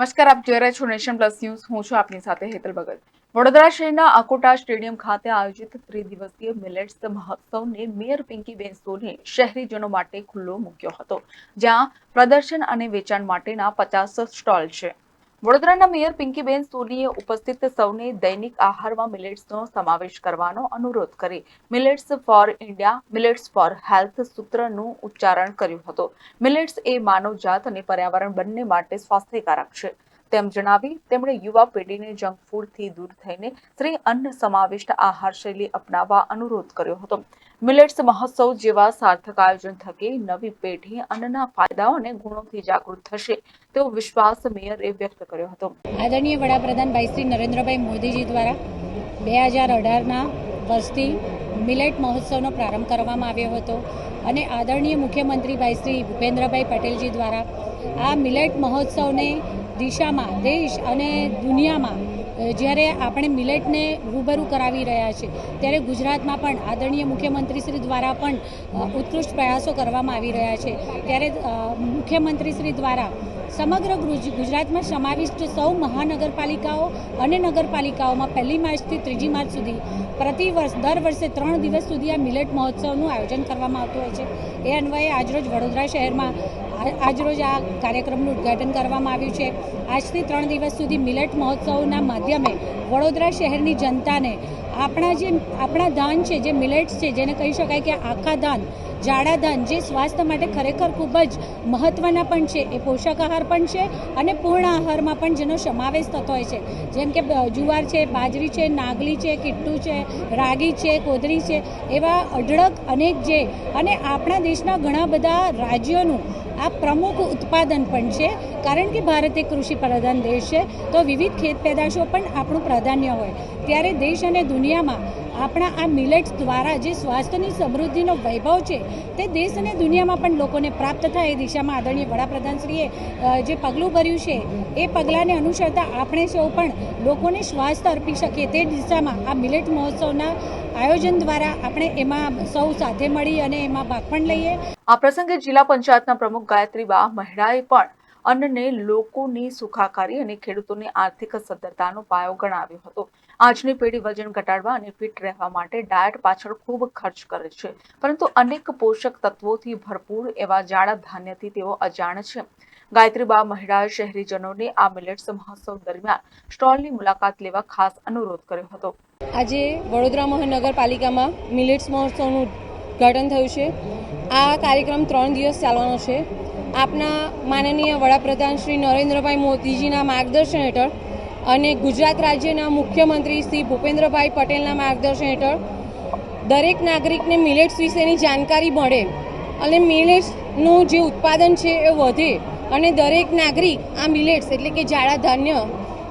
નમસ્કાર, આપ જોઈ રહ્યા છો નેશન પ્લસ ન્યૂઝ. હું છું આપની સાથે હેતલ ભગત. વડોદરા શહેરના અકોટા સ્ટેડિયમ ખાતે આયોજિત ત્રિદિવસીય મિલેટ્સ મહોત્સવને મેયર પિંકીબેન સોને શહેરીજનો માટે ખુલ્લો મૂક્યો હતો, જ્યાં પ્રદર્શન અને વેચાણ માટેના પચાસ સ્ટોલ છે. વડોદરાના મેયર પિંકીબેન સોનીએ ઉપસ્થિત સૌને દૈનિક આહારમાં મિલેટ્સનો સમાવેશ કરવાનો અનુરોધ કરી. Millets for India, millets for health સૂત્રનું ઉચ્ચારણ કર્યું હતું. મિલેટ્સ એ માનવજાત અને પર્યાવરણ બંને માટે સ્વાસ્થ્યકારક છે. તેમ જણાવી તેમણે યુવા પેઢીને જંક ફૂડથી દૂર થઈને શ્રી અન્ન સમાવિષ્ટ આહાર શૈલી અપનાવવા અનુરોધ કર્યો હતો. મિલેટ્સ મહોત્સવ જેવા સાર્થક આયોજન થકી નવી પેઢી અન્નના ફાયદાઓ અને ગુણોથી જાગૃત થશે તેવો વિશ્વાસ મેયરે વ્યક્ત કર્યો હતો. આદરણીય વડાપ્રધાન ભાઈ શ્રી નરેન્દ્રભાઈ મોદીજી દ્વારા બે હજાર અઢારના વર્ષથી મિલેટ મહોત્સવનો પ્રારંભ કરવામાં આવ્યો હતો અને આદરણીય મુખ્યમંત્રી ભાઈ શ્રી ભૂપેન્દ્રભાઈ પટેલજી દ્વારા આ મિલેટ મહોત્સવને દિશામાં, દેશ અને દુનિયામાં જ્યારે આપણે મિલેટને રૂબરૂ કરાવી રહ્યા છે, ત્યારે ગુજરાતમાં પણ આદરણીય મુખ્યમંત્રી શ્રી દ્વારા પણ ઉત્કૃષ્ટ પ્રયાસો કરવામાં આવી રહ્યા છે. ત્યારે મુખ્યમંત્રીશ્રી મુખ્યમંત્રી શ્રી દ્વારા સમગ્ર ગુજ- ગુજરાતમાં સમાવિષ્ટ સૌ મહાનગરપાલિકાઓ અને નગરપાલિકાઓમાં પહેલી માર્ચથી ત્રીજી માર્ચ સુધી પ્રતિ વર્ષ, દર વર્ષે ત્રણ દિવસ સુધી આ મિલેટ મહોત્સવનું આયોજન કરવામાં આવતું હોય છે. એ અન્વયે આજરોજ વડોદરા શહેરમાં આજરોજ આ કાર્યક્રમનું ઉદ્ઘાટન કરવામાં આવ્યું છે. આજથી ત્રણ દિવસ સુધી મિલેટ મહોત્સવના માધ્યમે વડોદરા શહેરની જનતાને આપણા જે આપણા ધાન છે, જે મિલેટ્સ છે, જેને કહી શકાય કે આખા ધાન જાડા ધાન જે સ્વાસ્થ્ય માટે ખરેખર ખૂબ જ મહત્ત્વના પણ છે, એ પોષક આહાર પણ છે અને પૂર્ણ આહારમાં પણ જેનો સમાવેશ થતો હોય છે. જેમ કે જુવાર છે, બાજરી છે, નાગલી છે, કિટ્ટુ છે, રાગી છે, કોદરી છે, એવા અઢળક અનેક જે અને આપણા દેશના ઘણા બધા રાજ્યોનું આ પ્રમુખ ઉત્પાદન પણ છે. કારણ કે ભારત એક કૃષિ પ્રધાન દેશ છે, તો વિવિધ ખેત પેદાશો પણ આપણું પ્રાધાન્ય હોય. ત્યારે દેશ અને દુનિયામાં આપણા આ મિલેટ્સ દ્વારા જે સ્વાસ્થ્યની સમૃદ્ધિનો વૈભવ છે, તે દેશ અને દુનિયામાં પણ લોકોને પ્રાપ્ત થાય એ દિશામાં આદરણીય વડાપ્રધાનશ્રીએ જે પગલું ભર્યું છે, એ પગલાંને અનુસરતા આપણે સૌ પણ લોકોને સ્વાસ્થ્ય અર્પી શકીએ તે દિશામાં આ મિલેટ મહોત્સવના આયોજન દ્વારા આપણે એમાં સૌ સાથે મળી અને એમાં ભાગ પણ લઈએ. આ પ્રસંગે જિલ્લા પંચાયતના પ્રમુખ ગાયત્રી બા મહેડાએ પણ અન્નને લોકોની સુખાકારી અને ખેડૂતોની આર્થિક સદ્ધરતાનો પાયો ગણાવ્યો હતો. આજની પેઢી વજન ઘટાડવા અને ફિટ રહેવા માટે ડાયટ પાછળ ખૂબ ખર્ચ કરે છે. પરંતુ અનેક પોષક તત્વોથી ભરપૂર એવા જાડા ધાન્યથી તેઓ અજાણ છે. ગાયત્રીબા મહિડાએ શહેરીજનોને આ મિલેટ્સ મહોત્સવ દરમિયાન સ્ટોલની મુલાકાત લેવા ખાસ અનુરોધ કર્યો હતો. આજે વડોદરા મહાનગરપાલિકામાં મિલેટ્સ મહોત્સવનું ઉદ્ઘાટન થયું છે. આ કાર્યક્રમ ત્રણ દિવસ ચાલવાનો છે. આપના માનનીય વડાપ્રધાન શ્રી નરેન્દ્રભાઈ મોદીજીના માર્ગદર્શન હેઠળ અને ગુજરાત રાજ્યના મુખ્યમંત્રી શ્રી ભૂપેન્દ્રભાઈ પટેલના માર્ગદર્શન હેઠળ દરેક નાગરિકને મિલેટ્સ વિશેની જાણકારી મળે અને મિલેટ્સનું જે ઉત્પાદન છે એ વધે અને દરેક નાગરિક આ મિલેટ્સ એટલે કે જાડા ધાન્ય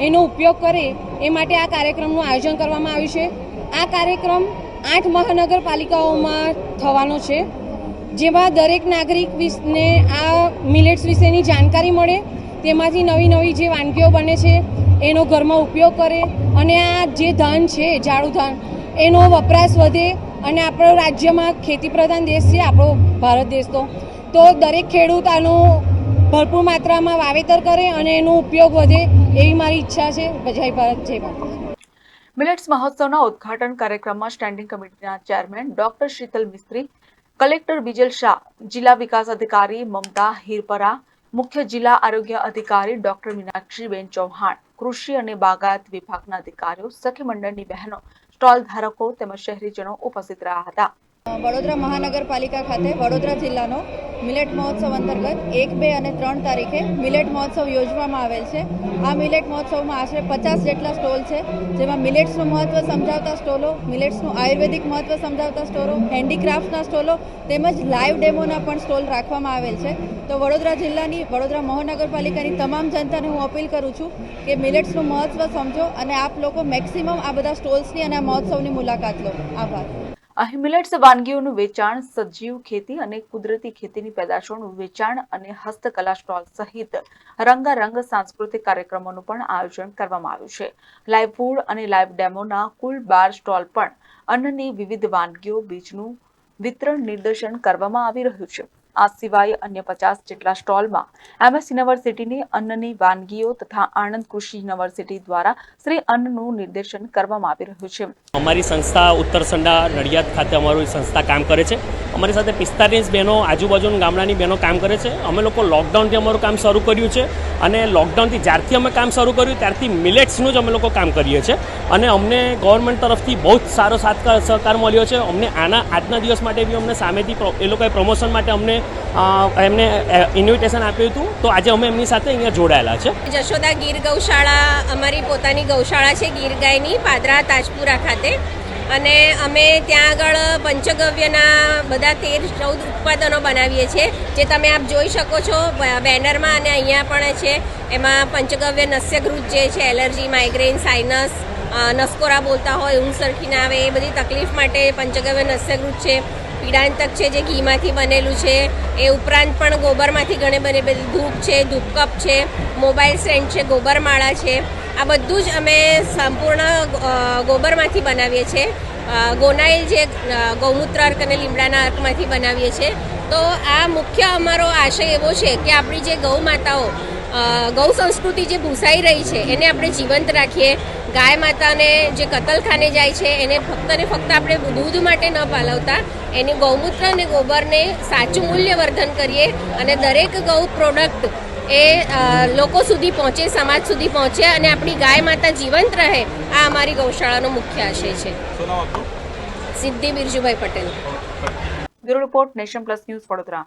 એનો ઉપયોગ કરે એ માટે આ કાર્યક્રમનું આયોજન કરવામાં આવ્યું છે. આ કાર્યક્રમ આઠ મહાનગરપાલિકાઓમાં થવાનો છે. જેમાં દરેક નાગરિક વિશને આ મિલેટ્સ વિશેની જાણકારી મળે, તેમાંથી નવી નવી જે વાનગીઓ બને છે, એનો ઘરમાં ઉપયોગ કરે અને આ જે ધન છે, જાડું ધન, એનો વપરાશ વધે અને આપણો રાજ્યમાં ખેતી પ્રધાન દેશ છે, આપણો ભારત દેશ તો. તો દરેક ખેડૂત આનું ભરપૂર માત્રામાં વાવેતર કરે અને એનો ઉપયોગ વધે એવી મારી ઈચ્છા છે. જય ભારત જય ભારત. મિલેટ્સ મહોત્સવના ઉદ્ઘાટન કાર્યક્રમમાં સ્ટેન્ડિંગ કમિટીના chairman doctor Sheetal Mistry collector Bijal Shah, જિલ્લા વિકાસ અધિકારી મમતા હિરપરા, મુખ્ય જિલ્લા આરોગ્ય અધિકારી ડોક્ટર મીનાક્ષીબેન ચૌહાણ, કૃષિ અને બાગાયત વિભાગના અધિકારીઓ, સખી મંડળની બહેનો, સ્ટોલ ધારકો તેમજ શહેરીજનો ઉપસ્થિત રહ્યા હતા. વડોદરા મહાનગરપાલિકા ખાતે વડોદરા જિલ્લાનો મિલેટ મહોત્સવ અંતર્ગત એક, બે અને ત્રણ તારીખે મિલેટ મહોત્સવ યોજવામાં આવેલ છે. આ મિલેટ મહોત્સવમાં આશરે પચાસ જેટલા સ્ટોલ છે, જેમાં મિલેટ્સનું મહત્ત્વ સમજાવતા સ્ટોલો, મિલેટ્સનું આયુર્વેદિક મહત્ત્વ સમજાવતા સ્ટોલો, હેન્ડીક્રાફ્ટના સ્ટોલો તેમજ લાઈવ ડેમોના પણ સ્ટોલ રાખવામાં આવેલ છે. તો વડોદરા જિલ્લાની, વડોદરા મહાનગરપાલિકાની તમામ જનતાને હું અપીલ કરું છું કે મિલેટ્સનું મહત્ત્વ સમજો અને આપ લોકો મેક્સિમમ આ બધા સ્ટોલ્સની અને આ મહોત્સવની મુલાકાત લો. આભાર. અહીં મિલેટ્સ વાનગીઓનું વેચાણ, સજીવ ખેતી અને કુદરતી ખેતીની પેદાશોનું વેચાણ અને હસ્તકલા સ્ટોલ સહિત રંગારંગ સાંસ્કૃતિક કાર્યક્રમોનું પણ આયોજન કરવામાં આવ્યું છે. લાઈવ ફૂડ અને લાઈવ ડેમોના કુલ બાર સ્ટોલ પણ અન્નની વિવિધ વાનગીઓ, બીજનું વિતરણ નિર્દેશન કરવામાં આવી રહ્યું છે. આ સિવાય અન્ય પચાસ જેટલા સ્ટોલમાં એમએસ યુનિવર્સિટીની અન્નની વાનગીઓ તથા આણંદ કૃષિ યુનિવર્સિટી દ્વારા શ્રી અન્નનું નિર્દેશન કરવામાં આવી રહ્યું છે. અમારી સંસ્થા ઉત્તર સંડા નડિયાદ ખાતે અમારી સંસ્થા કામ કરે છે. અમારી સાથે પિસ્તાલીસ બહેનો આજુબાજુના ગામડાની બહેનો કામ કરે છે. અમે લોકો લોકડાઉનથી અમારું કામ શરૂ કર્યું છે અને લોકડાઉનથી જ્યારથી અમે કામ શરૂ કર્યું ત્યારથી મિલેટ્સનું જ અમે લોકો કામ કરીએ છીએ. અને અમને ગવર્મેન્ટ તરફથી બહુ જ સારો સહકાર મળ્યો છે. અમને આના આજના દિવસ માટે બી અમને સામેથી એ લોકોએ પ્રમોશન માટે અમને એમને ઇન્વિટેશન આપ્યું હતું. તો આજે અમે એમની સાથે અહીંયા જોડાયેલા છે. જશોદા ગીર ગૌશાળા, અમારી પોતાની ગૌશાળા છે ગીર ગાયની પાદરા, તાજપુરા ખાતે. અને અમે ત્યાં આગળ પંચગવ્યના બધા તેર, ચૌદ ઉત્પાદનો બનાવીએ છીએ, જે તમે આપ જોઈ શકો છો બેનરમાં અને અહીંયા પણ છે. એમાં પંચગવ્ય નસ્યગૃત જે છે, એલર્જી માઇગ્રેન સાઇનસ નસકોરા બોલતા હોય, ઊંઘ સરખી ના આવે, એ બધી તકલીફ માટે પંચગવ્ય નસ્યગૃત છે. પીડાંતક છે, જે ઘીમાંથી બનેલું છે. એ ઉપરાંત પણ ગોબરમાંથી ઘણી બધી બધી ધૂપ છે, ધૂપકપ છે, મોબાઈલ સ્ટેન્ડ છે, ગોબરમાળા છે. આ બધું જ અમે સંપૂર્ણ ગોબરમાંથી બનાવીએ છીએ. ગોનાઇલ જે ગૌમૂત્ર અર્ક અને લીમડાના અર્કમાંથી બનાવીએ છીએ. તો આ મુખ્ય અમારો આશય એવો છે કે આપણી જે ગૌ માતાઓ ગૌ સંસ્કૃતિ જે ભૂસાઈ રહી છે એને આપણે જીવંત રાખીએ. ગાય માતાને જે કતલખાને જાય છે એને ફક્ત ને ફક્ત આપણે દૂધ માટે ન પાલવતા એની ગૌમૂત્ર અને ગોબરને સાચું મૂલ્યવર્ધન કરીએ અને દરેક ગૌ પ્રોડક્ટ એ લોકો સુધી પહોંચે સમાજ સુધી પહોંચે અને આપણી ગાય માતા જીવંત રહે આ અમારી ગૌશાળાનો મુખ્ય આશય છે. Siddhi Birjubhai Patel. Bureau report Nation Plus News Vadodara.